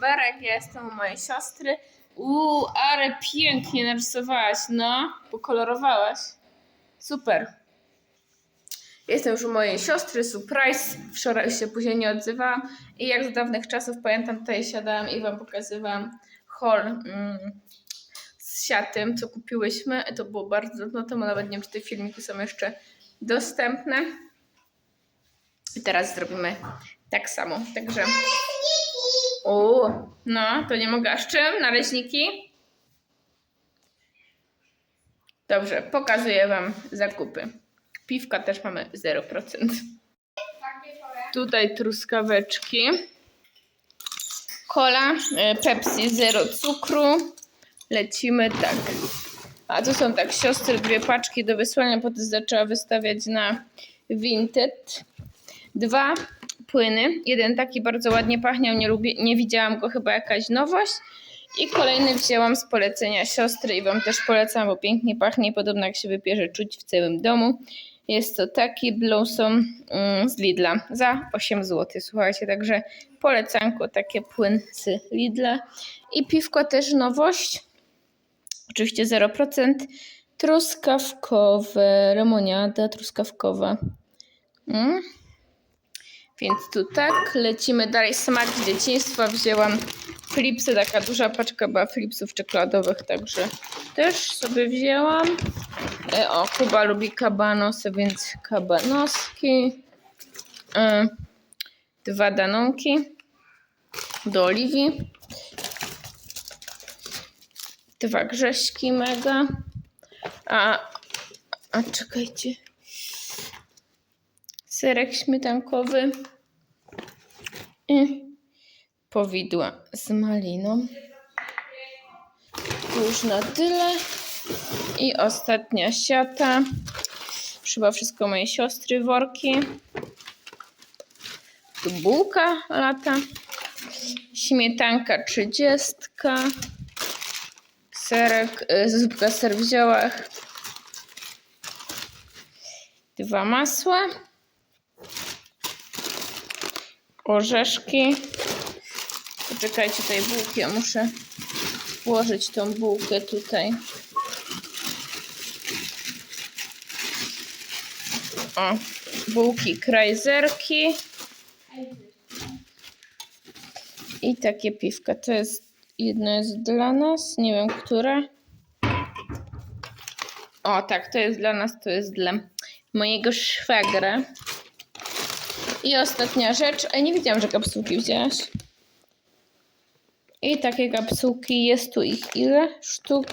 Barak, ja jestem u mojej siostry. Uuu, ale pięknie narysowałaś, no. Pokolorowałaś. Super. Jestem już u mojej siostry, surprise. Wczoraj się później nie odzywałam. I jak z dawnych czasów pamiętam, tutaj siadałam i wam pokazywałam haul mm, z siatym, co kupiłyśmy. To było bardzo dawno temu, nawet nie wiem, czy te filmiki są jeszcze dostępne. I teraz zrobimy tak samo. Także. O, no, to nie mogę. A z czym? Naleśniki? Dobrze, pokazuję Wam zakupy. Piwka też mamy 0%. Tutaj truskaweczki. Cola, e, Pepsi, zero cukru. Lecimy tak. A tu są tak siostry, dwie paczki do wysłania, potem zaczęła wystawiać na Vinted. Dwa płyny. Jeden taki bardzo ładnie pachniał, nie, lubię, nie widziałam go, chyba jakaś nowość. I kolejny wzięłam z polecenia siostry i Wam też polecam, bo pięknie pachnie podobno jak się wypierze czuć w całym domu. Jest to taki Blossom mm, z Lidla za 8 zł. Słuchajcie, także polecanko, takie płyn z Lidla. I piwko też nowość. Oczywiście 0%. Truskawkowe, lemoniada truskawkowa. Mm. Więc tu tak, lecimy dalej. Smak dzieciństwa wzięłam flipsy, taka duża paczka była flipsów czekoladowych, także też sobie wzięłam. E, o, Kuba lubi kabanosy, więc kabanoski. E, dwa danonki do Oliwii. Dwa grześki mega. A, a czekajcie. Serek śmietankowy. I powidła z maliną. Już na tyle. I ostatnia siata. Chyba wszystko moje siostry, worki. Tu bułka lata. Śmietanka trzydziestka. Serek, y, zupka ser w ziołach. Dwa masła. Orzeszki. Poczekajcie, tutaj bułki. Ja muszę włożyć tą bułkę tutaj. O, bułki krajzerki. I takie piwka. To jest, jedno jest dla nas, nie wiem, które. O, tak, to jest dla nas, to jest dla mojego szwagra. I ostatnia rzecz. Nie wiedziałam, że kapsułki wzięłaś. I takie kapsułki, jest tu ich ile sztuk?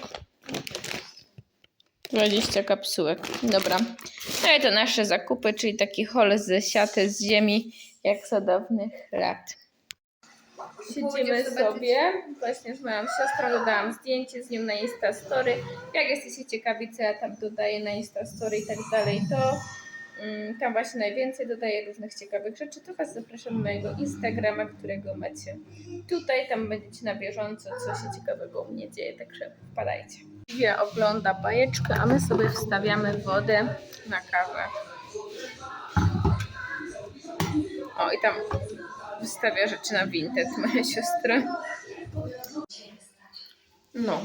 20 kapsułek. Dobra. No i to nasze zakupy, czyli taki hol z siaty z ziemi, jak za dawnych lat. Siedzimy sobie, właśnie z moją siostrą dodałam zdjęcie z nią na Insta Story. Jak jesteście ciekawi, co ja tam dodaję na Insta Story i tak dalej, to tam właśnie najwięcej dodaję różnych ciekawych rzeczy, to Was zapraszam na mojego Instagrama, którego macie tutaj, tam będziecie na bieżąco, co się ciekawego u mnie dzieje, także wpadajcie. Livia ogląda bajeczkę, a my sobie wstawiamy wodę na kawę. O, i tam wystawia rzeczy na Vinted, moja siostra. No.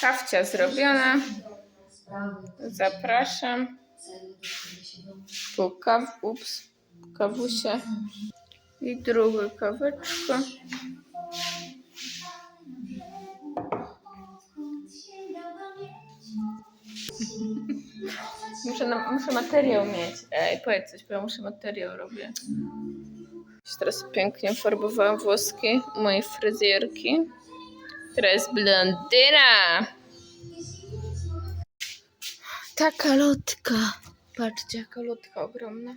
Kawcia zrobiona. Zapraszam. Tu kaw, ups, kawusia. I druga kaweczka. Muszę, muszę materiał mieć. Ej, powiedz coś, bo ja muszę materiał robię. Teraz pięknie farbowałam włoski mojej fryzjerki. Teraz blondyna. Taka lotka. Patrzcie, jaka lotka ogromna.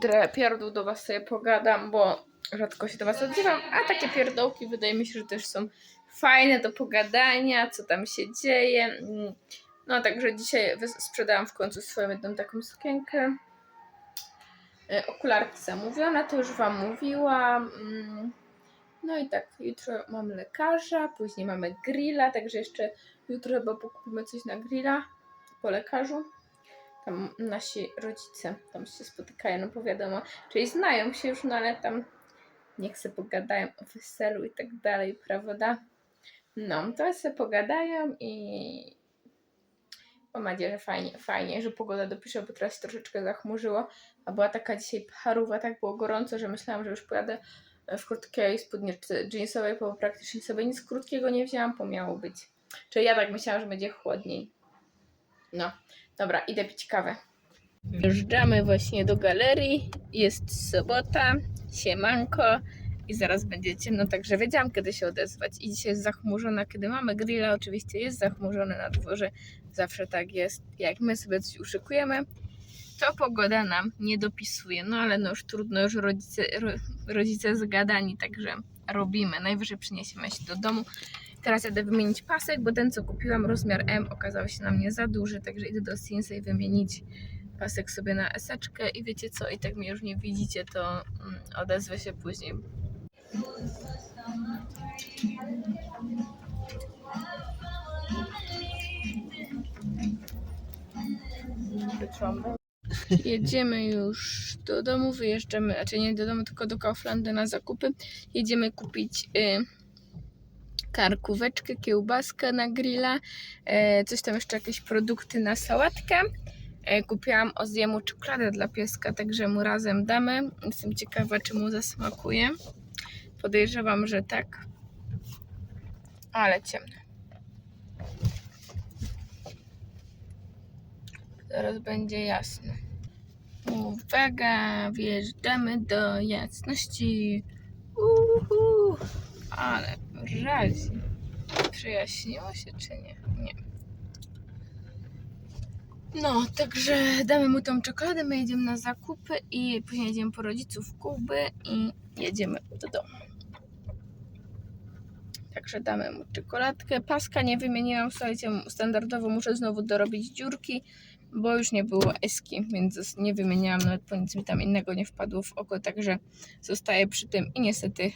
Trochę pierdół do was sobie pogadam, bo rzadko się do was odzywam, a takie pierdołki wydaje mi się, że też są fajne do pogadania, co tam się dzieje. Mm. No także dzisiaj sprzedałam w końcu swoją jedną taką sukienkę. E, Okularki zamówione, to już Wam mówiłam. No i tak, jutro mam lekarza, później mamy grilla, także jeszcze jutro chyba pokupimy coś na grilla po lekarzu. Tam nasi rodzice tam się spotykają, no bo wiadomo, czyli znają się już, no ale tam niech se pogadają o weselu i tak dalej, prawda? No, to se pogadają i mam nadzieję, że fajnie, fajnie, że pogoda dopisze, bo teraz się troszeczkę zachmurzyło, a była taka dzisiaj paruwa, tak było gorąco, że myślałam, że już pojadę w krótkiej spódniczce jeansowej, bo praktycznie sobie nic krótkiego nie wzięłam, bo miało być. Czyli ja tak myślałam, że będzie chłodniej. No, dobra, idę pić kawę. Wjeżdżamy właśnie do galerii. Jest sobota, siemanko i zaraz będzie ciemno, także wiedziałam kiedy się odezwać. I dzisiaj jest zachmurzona, kiedy mamy grilla, oczywiście jest zachmurzone na dworze. Zawsze tak jest. Jak my sobie coś uszykujemy, to pogoda nam nie dopisuje. No ale no już trudno, już rodzice, ro, rodzice zgadani, także robimy. Najwyżej przyniesiemy się do domu. Teraz jadę wymienić pasek, bo ten co kupiłam rozmiar M okazał się na mnie za duży, także idę do Sinsei wymienić pasek sobie na eseczkę i wiecie co, i tak mnie już nie widzicie, to mm, odezwę się później. Jedziemy już do domu, wyjeżdżamy, znaczy nie do domu, tylko do Kauflandu na zakupy. Jedziemy kupić y, karkóweczkę, kiełbaskę na grilla, e, coś tam jeszcze jakieś produkty na sałatkę. E, kupiłam Oziemu czekoladę dla pieska, także mu razem damy. Jestem ciekawa, czy mu zasmakuje. Podejrzewam, że tak. Ale ciemno. Zaraz będzie jasno. Uwaga, wjeżdżamy do jasności. Uhu, ale razi. Przyjaśniło się czy nie? Nie. No, także damy mu tą czekoladę, my jedziemy na zakupy i później jedziemy po rodziców Kuby i jedziemy do domu. Także damy mu czekoladkę. Paska nie wymieniłam, słuchajcie, standardowo muszę znowu dorobić dziurki, bo już nie było eski, więc nie wymieniałam, nawet po nic mi tam innego nie wpadło w oko, także zostaję przy tym i niestety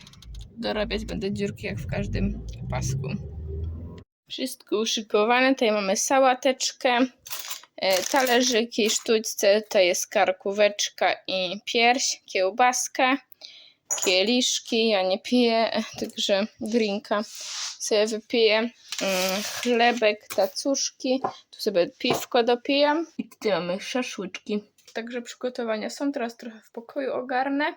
dorabiać będę dziurki jak w każdym pasku. Wszystko uszykowane, tutaj mamy sałateczkę, e, talerzyki, sztućce, to jest karkóweczka i pierś, kiełbaska, kieliszki, ja nie piję, także drinka sobie wypiję, mm, chlebek, tacuszki, tu sobie piwko dopijam i tutaj mamy szaszłyczki. Także przygotowania są, teraz trochę w pokoju ogarnę.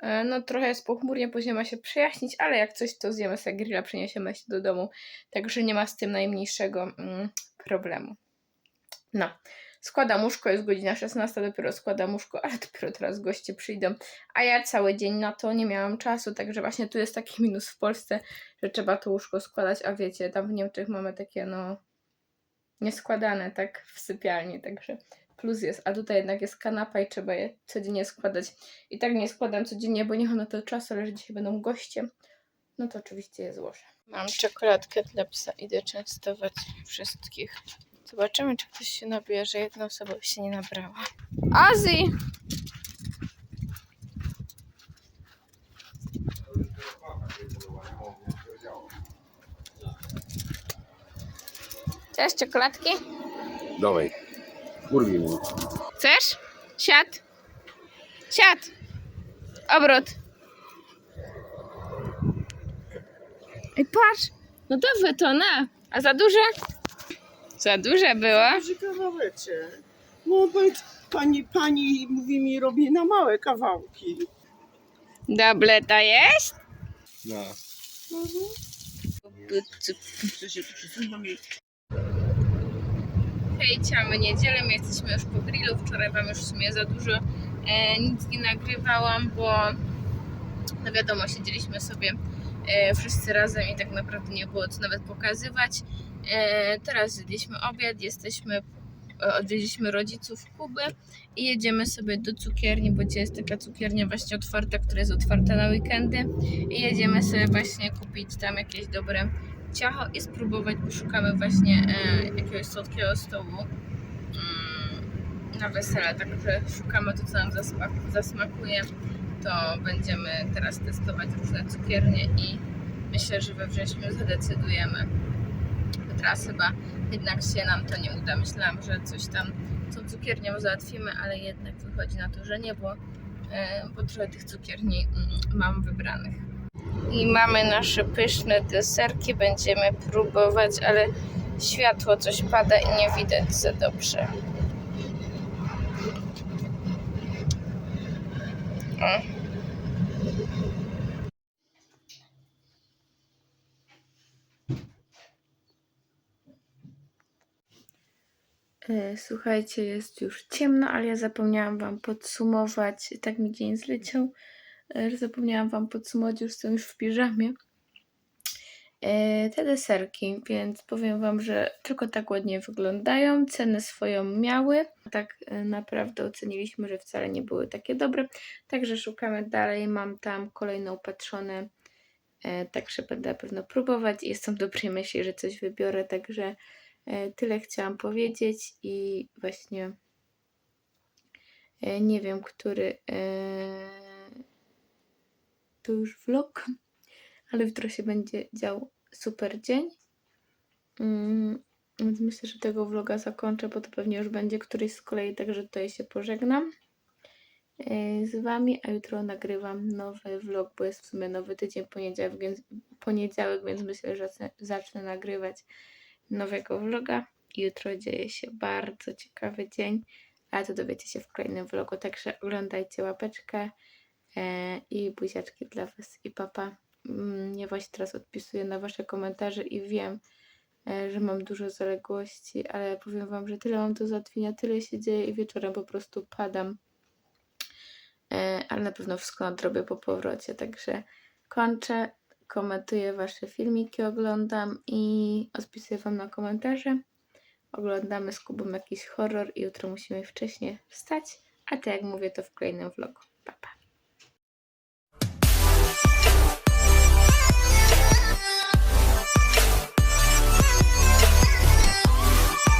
E, No trochę jest pochmurnie, później ma się przejaśnić, ale jak coś to zjemy sobie grilla, przeniesiemy się do domu, także nie ma z tym najmniejszego mm, problemu. No, składam łóżko, jest godzina 16, dopiero składam łóżko, ale dopiero teraz goście przyjdą, a ja cały dzień na to nie miałam czasu, także właśnie tu jest taki minus w Polsce, że trzeba to łóżko składać, a wiecie, tam w Niemczech mamy takie no nieskładane tak w sypialni, także plus jest, a tutaj jednak jest kanapa i trzeba je codziennie składać. I tak nie składam codziennie, bo nie mam na to czasu, ale że dzisiaj będą goście, no to oczywiście je złożę. Mam czekoladkę dla psa, idę częstować wszystkich. Zobaczymy, czy ktoś się nabierze. Jedna osoba się nie nabrała. Azji! Cześć, czekoladki? Dawaj. Urwij. Chcesz? Siad. Siad. Obrót. I patrz. No to to na. A za duże? Za duże było. Duży kawałeczek. No powiedz, pani, pani mówi mi, robi na małe kawałki. Dobre to jest? No. Co się tu przysunął i Hej, mamy niedzielę, my jesteśmy już po grillu. Wczoraj Wam już w sumie za dużo e, nic nie nagrywałam, bo no wiadomo, siedzieliśmy sobie e, wszyscy razem i tak naprawdę nie było co nawet pokazywać. E, teraz zjedliśmy obiad, jesteśmy, e, odwiedziliśmy rodziców Kuby i jedziemy sobie do cukierni, bo dzisiaj jest taka cukiernia właśnie otwarta, która jest otwarta na weekendy. I jedziemy sobie właśnie kupić tam jakieś dobre ciacho i spróbować, bo szukamy właśnie jakiegoś słodkiego stołu mm, na wesele, także szukamy to, co nam zasmak- zasmakuje, to będziemy teraz testować różne cukiernie i myślę, że we wrześniu zadecydujemy. Teraz chyba jednak się nam to nie uda. Myślałam, że coś tam tą cukiernią załatwimy, ale jednak wychodzi na to, że nie, bo e, bo trochę tych cukierni mm, mam wybranych. I mamy nasze pyszne deserki, będziemy próbować, ale światło coś pada i nie widać za dobrze. O. Słuchajcie, jest już ciemno, ale ja zapomniałam Wam podsumować, tak mi dzień zleciał, e, zapomniałam Wam podsumować, już jestem już w piżamie, e, te deserki, więc powiem Wam, że tylko tak ładnie wyglądają, cenę swoją miały, tak e, naprawdę oceniliśmy, że wcale nie były takie dobre, także szukamy dalej, mam tam kolejne upatrzone, e, także będę na pewno próbować. Jestem dobrej myśli, że coś wybiorę, także E, Tyle chciałam powiedzieć i właśnie e, nie wiem, który e, to już vlog, ale jutro się będzie dział super dzień. Mm, Więc myślę, że tego vloga zakończę, bo to pewnie już będzie któryś z kolei, także tutaj się pożegnam e, z Wami, a jutro nagrywam nowy vlog, bo jest w sumie nowy tydzień, poniedziałek, więc, poniedziałek, więc myślę, że zacznę nagrywać nowego vloga. Jutro dzieje się bardzo ciekawy dzień, ale to dowiecie się w kolejnym vlogu, także oglądajcie łapeczkę e, i buziaczki dla Was i papa. Mm, Ja właśnie teraz odpisuję na Wasze komentarze i wiem, e, że mam dużo zaległości, ale powiem Wam, że tyle mam do załatwienia, tyle się dzieje i wieczorem po prostu padam. E, ale na pewno wszystko nadrobię po powrocie, także kończę komentuję Wasze filmiki, oglądam i odpisuję Wam na komentarze. Oglądamy z Kubą jakiś horror i jutro musimy wcześniej wstać, a tak jak mówię, to w kolejnym vlogu.